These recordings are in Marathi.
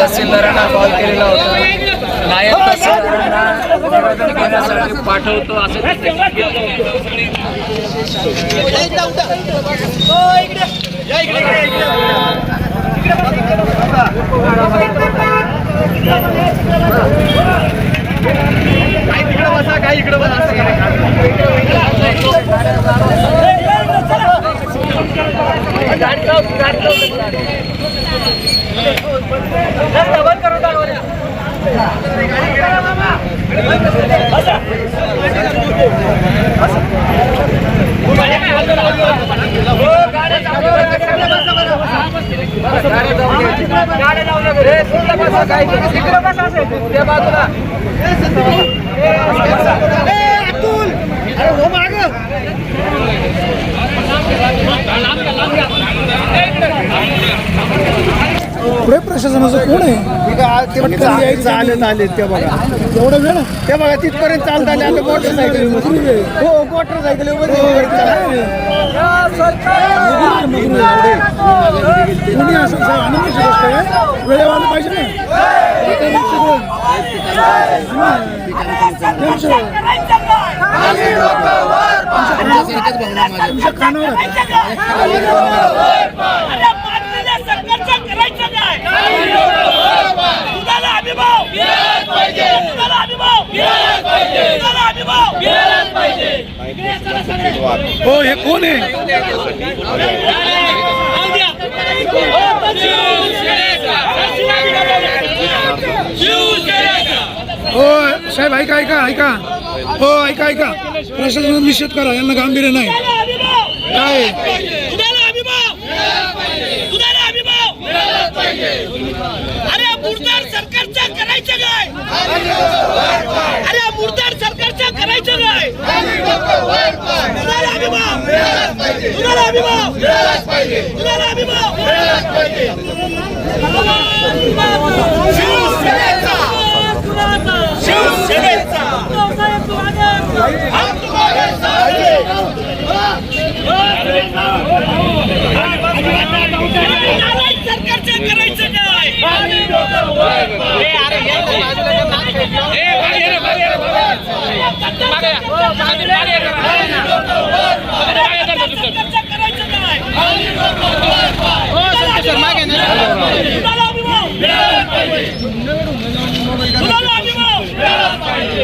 तहसीलदारांना कॉल केलेला होता. नायब तहसीलदारांना घेण्यासाठी पाठवतो असं त्यांनी सांगितलं होतं. पुढे प्रशासनाचं कोण आहे? चालत आले ते बघा. एवढा वेळ ते बघा तिथपर्यंत चालत आले आता मोटरसायकल हो मोटरसायकल कोणी असं आनंदाची गोष्ट आहे वेळेवर आलं पाहिजे ना? तुमच्या कानावर हो हे कोण आहे? हो साहेब ऐका ऐका ऐका. हो ऐका ऐका. प्रशासनाचा निषेध करा यांना गांभीर्य नाही. काय? अरे मुर्दार सरकारचं करायचं काय? शिवसेनेचा शिवसेनेचा हम तुम्हारे साथ सरकारचं करायचं काय सरकारचं करायचं काय कुणाला अभिभाव कुणाला अभिभाव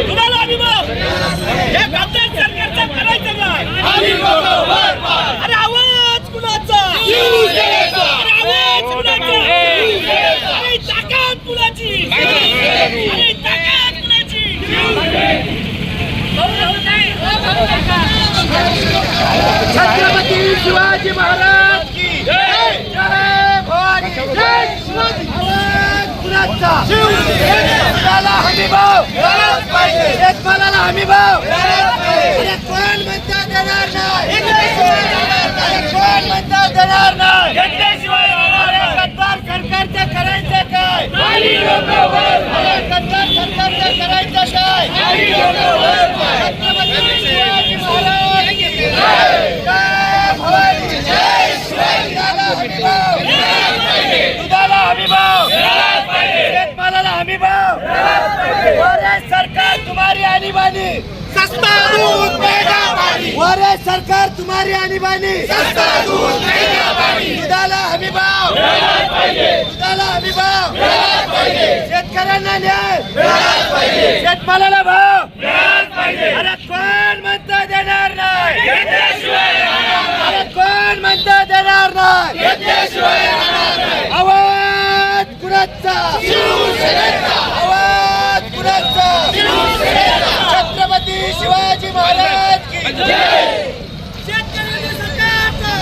कुणाला अभिभाव हे गद्दार सरकारचं करायचं काय अरे आवाज कुणाचा अरे आवाज कुणाचा अरे ताकद कुणाची अरे ताकद कुणाची छत्रपती शिवाजी महाराज की जय जय भवानी जय शिवाजी महाराज कुणाचा शेतमालाला हमी भाव शेतमालाला हमी भाव. कोण म्हणता देणार नाही? कोण म्हणता देणार नाही? गद्दार सरकारचं करायचं काय? गद्दार सरकारचं करायचं काय? छत्रपती शिवाजी महाराज की जय! जय भवानी जय शिवाजी दुधाला हमी भाव शेतमालाला हमी भाव वरे सरकार तुम्हारी आणीबाणी सस्ता दूध महंगा पानी वरे सरकार तुम्हारी आणीबाणी सस्ता दूध महंगा पानी दुधाला हमी भाव. दुधाला हमी भाव. शेतकऱ्यांना न्याय. शेतमालाला भाव. अरे कोण म्हणता देणार नाही? अरे कोण म्हणता देणार नाही? आवाज कुणाचा? आवाज कुणाचा छत्रपती शिवाजी महाराज की जय! शेतकरी सरकारचं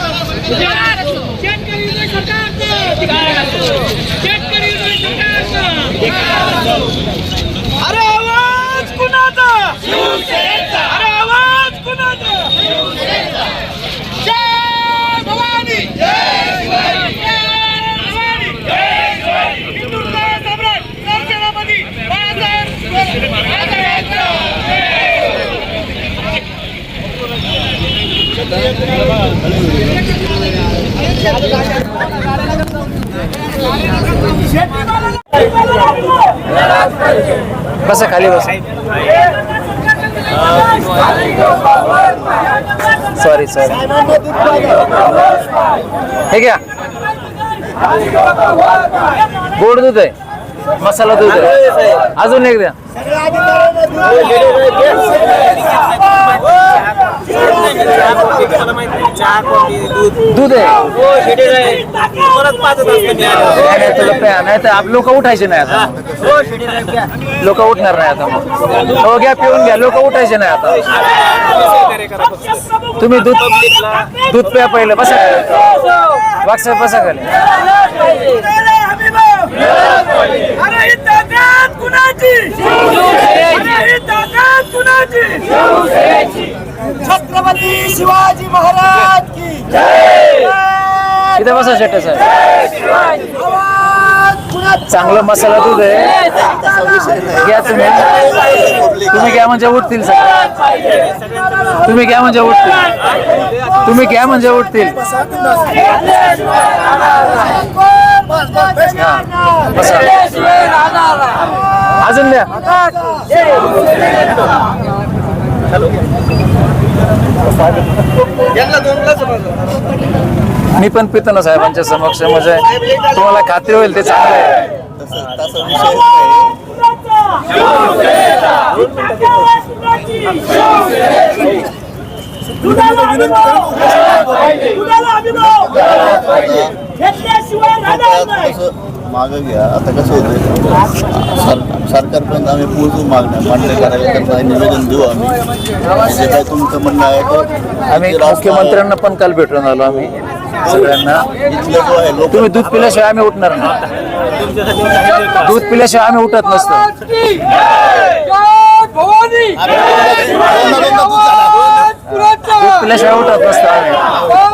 शेतकरी सरकारचं शेतकरी सरकारचं अरे आवाज कुणाचा अरे आवाज कुणाचा जय भवानी जय शिवाजी जय भवानी जय शिवाजी हिंदुत्व सम्राट सरसेनापती बाळासाहेब बसा खाली बस. सॉरी सॉरी हे घ्या. गोड दूध आहे. मसाला दूध आहे. अजून एक द्या. दूध आहे. नाही, नाही, तुला प्या लोक उठायचे नाही आता. लोक उठणार नाही आता मग. हो घ्या पिऊन घ्या. लोक उठायचे नाही आता. तुम्ही दूध दूध प्या पहिलं बसा खाली. वाक्स बसा खाली. अरे कुणाची अरे ही ताकद कुणाची छत्रपती शिवाजी महाराज की इथे बसा शेट्टे साहेब. चांगलं मसाला दूध आहे. घ्या तुम्ही. तुम्ही घ्या म्हणजे उठतील सगळे. तुम्ही घ्या म्हणजे उठतील. तुम्ही घ्या म्हणजे उठतील. बसा अजून द्या. मी पण पितो ना साहेबांच्या समक्ष म्हणजे तुम्हाला खात्री होईल ते चांगलं आहे मागं घ्या. आता कसं होतं सर सरकारपर्यंत आम्ही पोहोचू मागण्या मान्य करायला निवेदन देऊ आम्ही. जे काय तुमचं म्हणणं आहे तर आम्ही मुख्यमंत्र्यांना पण काल भेटून आलो आम्ही. सगळ्यांना. तुम्ही दूध पिल्याशिवाय आम्ही उठणार नाही. दूध पिल्याशिवाय आम्ही उठत नसतो. दूध पिल्याशिवाय उठत नसतो आम्ही.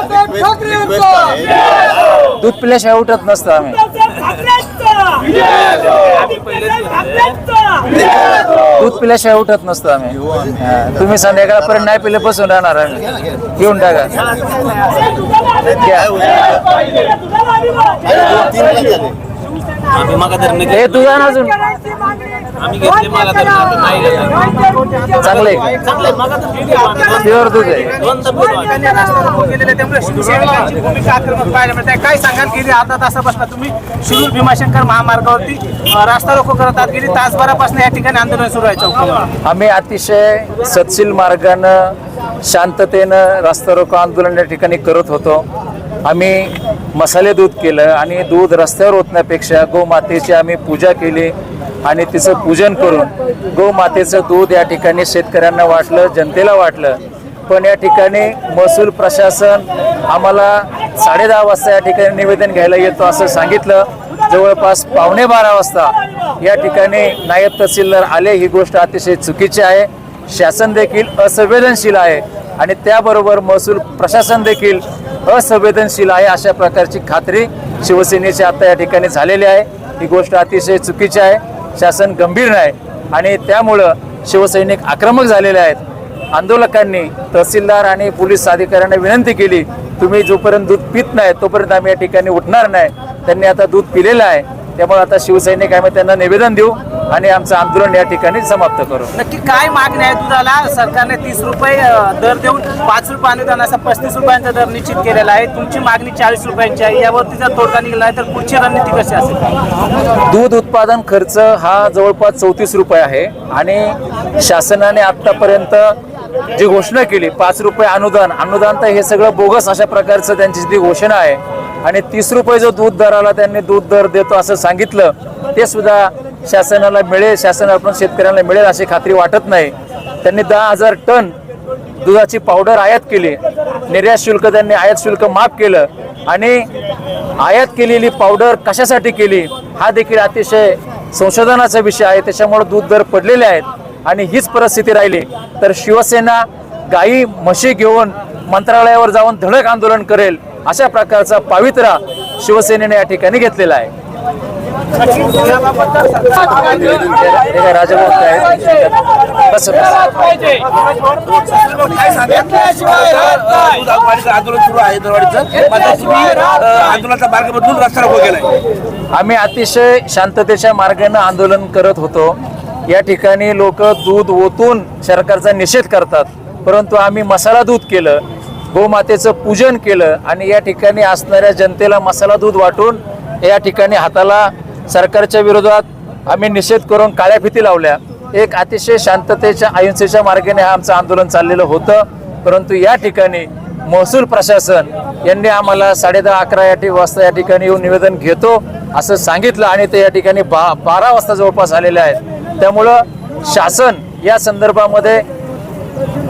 दूध पिल्याशिवाय उठत नसतो आम्ही. दूध पिल्याशिवाय उठत नसतो आम्ही. तुम्ही संध्याकाळपर्यंत नाही पिले बसून राहणार आम्ही. घेऊन टाका. हे दूध आण अजून चांगले प्युअर दूध आहे. काय सांगाल गेली अर्धा तासापासून तुम्ही शिरूर भीमाशंकर महामार्गावरती रास्ता रोको करत आहात गेली तासभरापासून या ठिकाणी आंदोलन सुरू आहे चौकावर आम्ही अतिशय सत्शील मार्गानं शांततेनं रस्ता रोको आंदोलन या ठिकाणी करत होतो. आम्ही मसाले दूध केलं आणि दूध रस्त्यावर ओतण्यापेक्षा गोमातेची आम्ही पूजा केली. आणि तिचं पूजन करून गोमातेचं दूध या ठिकाणी शेतकऱ्यांना वाटलं जनतेला वाटलं. पण या ठिकाणी महसूल प्रशासन आम्हाला साडे दहा वाजता या ठिकाणी निवेदन घ्यायला येतो असं सांगितलं. जवळपास पावणे बारा वाजता या ठिकाणी नायब तहसीलदार आले. ही गोष्ट अतिशय चुकीची आहे. शासन देखील असंवेदनशील आहे आणि त्याबरोबर महसूल प्रशासन देखील असंवेदनशील आहे अशा प्रकारची खात्री शिवसेनेची आता या ठिकाणी झालेली आहे. ही गोष्ट अतिशय चुकीची आहे. शासन गंभीर नाही आणि त्यामुळं शिवसैनिक आक्रमक झालेले आहेत. आंदोलकांनी तहसीलदार आणि पोलीस अधिकाऱ्यांना विनंती केली तुम्ही जोपर्यंत दूध पित नाही तोपर्यंत आम्ही या ठिकाणी उठणार नाही. त्यांनी आता दूध पिलेलं आहे. त्यामुळे आता शिवसैनिक आम्ही त्यांना निवेदन देऊ आणि आमचं आंदोलन या ठिकाणी समाप्त करू. नक्की काय मागणी आहे दुधाला? सरकारने तीस रुपये दर देऊन पाच रुपये अनुदान असा पस्तीस रुपयांचा दर निश्चित केलेला आहे. तुमची मागणी चाळीस रुपयांची आहे. यावरती जर तोडगा निघाला नाही तर पुढची रणनीती कशी असेल? दूध उत्पादन खर्च हा जवळपास चौतीस रुपये आहे आणि शासनाने आतापर्यंत जी घोषणा केली पाच रुपये अनुदान अनुदान तर हे सगळं बोगस अशा प्रकारचं त्यांची जी घोषणा आहे आणि तीस रुपये जो दूध दराला त्यांनी दूध दर देतो असं सांगितलं ते सुद्धा शासनाला मिळेल शासनाला शेतकऱ्यांना मिळेल अशी खात्री वाटत नाही. त्यांनी दहा हजार टन दुधाची पावडर आयात केली. निर्यात शुल्क त्यांनी आयात शुल्क माफ केलं. आणि आयात केलेली पावडर कशासाठी केली हा देखील अतिशय संशोधनाचा विषय आहे. त्याच्यामुळे दूध दर पडलेले आहेत. आणि हीच परिस्थिती राहिली. तर शिवसेना गायी म्हशी घेऊन मंत्रालयावर जाऊन धडक आंदोलन करेल अशा प्रकारचा पावित्रा शिवसेनेने या ठिकाणी घेतलेला आहे? बस आंदोलन सुरू आंदोलनाचा मार्ग बदलून रस्ता केलाय आम्ही अतिशय शांततेच्या मार्गाने आंदोलन करत होतो. या ठिकाणी लोक दूध ओतून सरकारचा निषेध करतात. परंतु आम्ही मसाला दूध केलं गोमातेचं पूजन केलं आणि या ठिकाणी असणाऱ्या जनतेला मसाला दूध वाटून या ठिकाणी हाताला सरकारच्या विरोधात आम्ही निषेध करून काळ्या फिती लावल्या. एक अतिशय शांततेच्या अहिंसेच्या मार्गाने हा आमचं आंदोलन चाललेलं होतं. परंतु या ठिकाणी महसूल प्रशासन यांनी आम्हाला साडे दहा अकरा या वाजता या ठिकाणी येऊन निवेदन घेतो असं सांगितलं आणि ते या ठिकाणी बा बारा वाजता जवळपास आलेले आहेत. त्यामुळं शासन या संदर्भामध्ये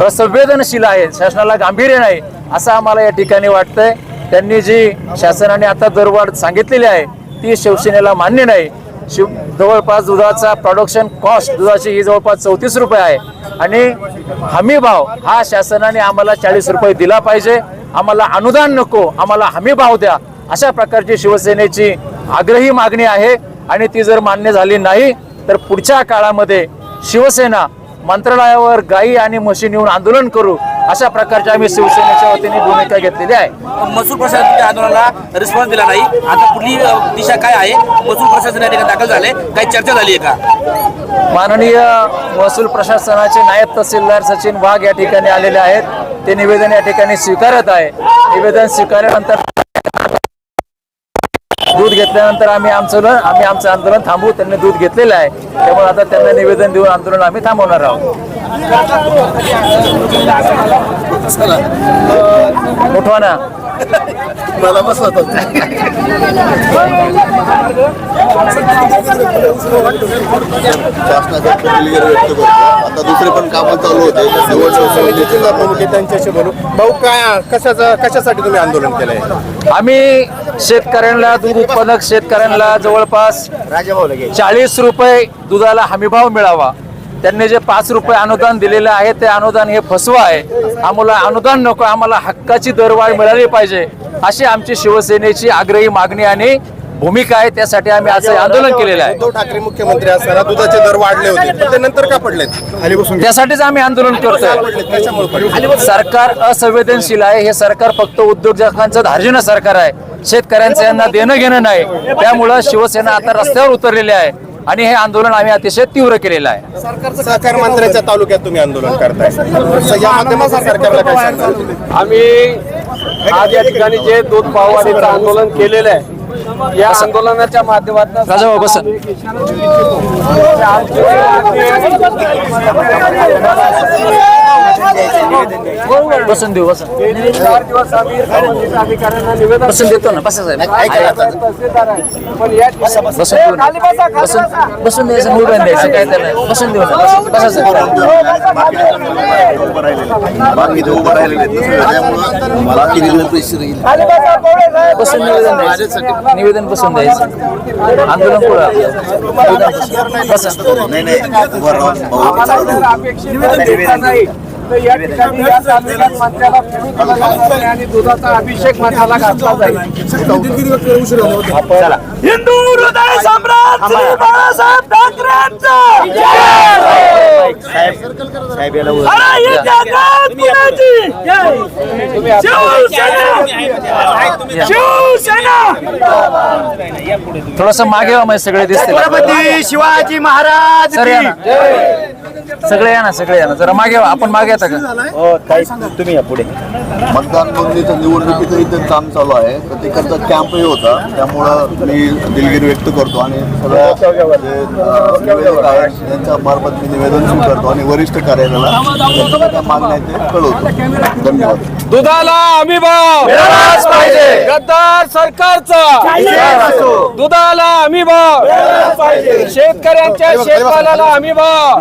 असंवेदनशील आहे शासनाला गांभीर्य नाही असं आम्हाला या ठिकाणी वाटतंय. त्यांनी जी शासनाने आता दरवाढ सांगितलेली आहे ती शिवसेनेला मान्य नाही. शिव जवळपास दुधाचा प्रोडक्शन कॉस्ट दुधाची ही जवळपास चौतीस रुपये आहे. आणि हमी भाव हा शासनाने आम्हाला चाळीस रुपये दिला पाहिजे. आम्हाला अनुदान नको आम्हाला हमी भाव द्या. अशा प्रकारची शिवसेनेची आग्रही मागणी आहे. आणि ती जर मान्य झाली नाही तर पुढच्या काळामध्ये शिवसेना मंत्रालयावर गायी आणि म्हशी नेऊन आंदोलन करू. अशा प्रकारची आम्ही शिवसेनेच्या वतीने भूमिका घेतलेली आहे. महसूल प्रशासन तुमच्या आंदोलनाला रिस्पॉन्स दिला नाही. आता पुढली दिशा काय आहे? महसूल प्रशासन या ठिकाणी दाखल झाले. काही चर्चा झाली आहे का? माननीय महसूल प्रशासनाचे नायब तहसीलदार सचिन वाघ या ठिकाणी आलेले आहेत. ते निवेदन या ठिकाणी स्वीकारत आहे. निवेदन स्वीकारल्यानंतर दूध घेतल्यानंतर आम्ही आमचं आम्ही आमचं आंदोलन थांबवू. त्यांनी दूध घेतलेलं आहे. त्यामुळे आता त्यांना निवेदन देऊन आंदोलन आम्ही थांबवणार आहोत. उठवा ना मला बसवत शासनाचा दिलगिरी व्यक्त करतो आता दुसरे पण कामं चालू होते. जिल्हा प्रमुख त्यांच्याशी बोलू. भाऊ काय कशाचं कशासाठी तुम्ही आंदोलन केलंय? आम्ही शेतकऱ्यांना दूध उत्पादक शेतकऱ्यांना जवळपास चाळीस रुपये दुधाला हमीभाव मिळावा. त्यांनी जे पाच रुपये अनुदान दिलेलं आहे ते अनुदान हे फसवं आहे. आम्हाला अनुदान नको आम्हाला हक्काची दरवाढ मिळाली पाहिजे अशी आमची शिवसेनेची आग्रही मागणी आणि भूमिका आहे त्यासाठी आम्ही असं हे आंदोलन केलेलं आहे. उद्धव ठाकरे मुख्यमंत्री असताना दुधाचे दर वाढले होते पण ते नंतर का पडलेत? बसून त्यासाठीच आम्ही आंदोलन करतोय. पडले सरकार असंवेदनशील आहे हे सरकार फक्त उद्योजकांचं धार्जिणं सरकार आहे. शेतकऱ्यांचं यांना देणं घेणं नाही. त्यामुळं शिवसेना आता रस्त्यावर उतरलेली आहे. आणि हे आंदोलन आम्ही अतिशय तीव्र केलेलं आहे. सहकार मंत्र्याच्या तालुक्यात तुम्ही आंदोलन करताय. या माध्यमातून सरकारला काय सांगाल? आम्ही आज या ठिकाणी जे दूध भाववाढीचं आंदोलन केलेलं आहे या आंदोलनाच्या माध्यमातून राजाभाऊ बसा. बसून देऊ बसून. चार दिवस आम्ही संबंधित अधिकाऱ्यांना निवेदन बसून देतो ना बसा साहेब. तहसीलदार आहे पण या ठिकाणी बसून देऊ ना. बसून बसून द्यायचं निवडून द्यायचं काय त्याला. बसून देऊ ना बसून- बसा साहेब. उभं राहिलेले बाकीचे उभं राहिलेले आहेत. त्यामुळं बाकी दिलं पैसे राहील बसून निवेदन द्यायचं. निवेदन बसून द्यायचं. आंदोलन पुढं. बसा नाही नाही. तर या ठिकाणी या तालुक्यात फिरून दिला जाणार आहे आणि दुधाचा अभिषेक मसाला घातला जाईल. हिंदू हृदय सम्राट श्री बाळासाहेब ठाकरेंचा अरे ही जगात कुणाची? शिवसेना. शिवसेना. थोडस मागे व्हा म्हणजे सगळे दिसतील. शिवाजी महाराज सर या ना. सगळे या ना सगळे या ना. जरा मागे आपण मागे येता का? मतदान नोंदणीचं निवडणुकीचं इथं काम चालू आहे. तर तिकडचा कॅम्पही होता. त्यामुळं मी दिलगिरी व्यक्त करतो आणि सगळ्या जे, अं, निवेदक आहेत त्यांच्या मार्फत मी निवेदन स्वीकारतो आणि वरिष्ठ कार्यालयाला त्यांच्या मागण्या आहेत ते कळवतो. धन्यवाद. दुधाला हमी भाव. मिळालाच पाहिजे. गद्दार सरकारचा. दुधाला हमी भाव. शेतकऱ्यांच्या शेतमालाला हमी भाव.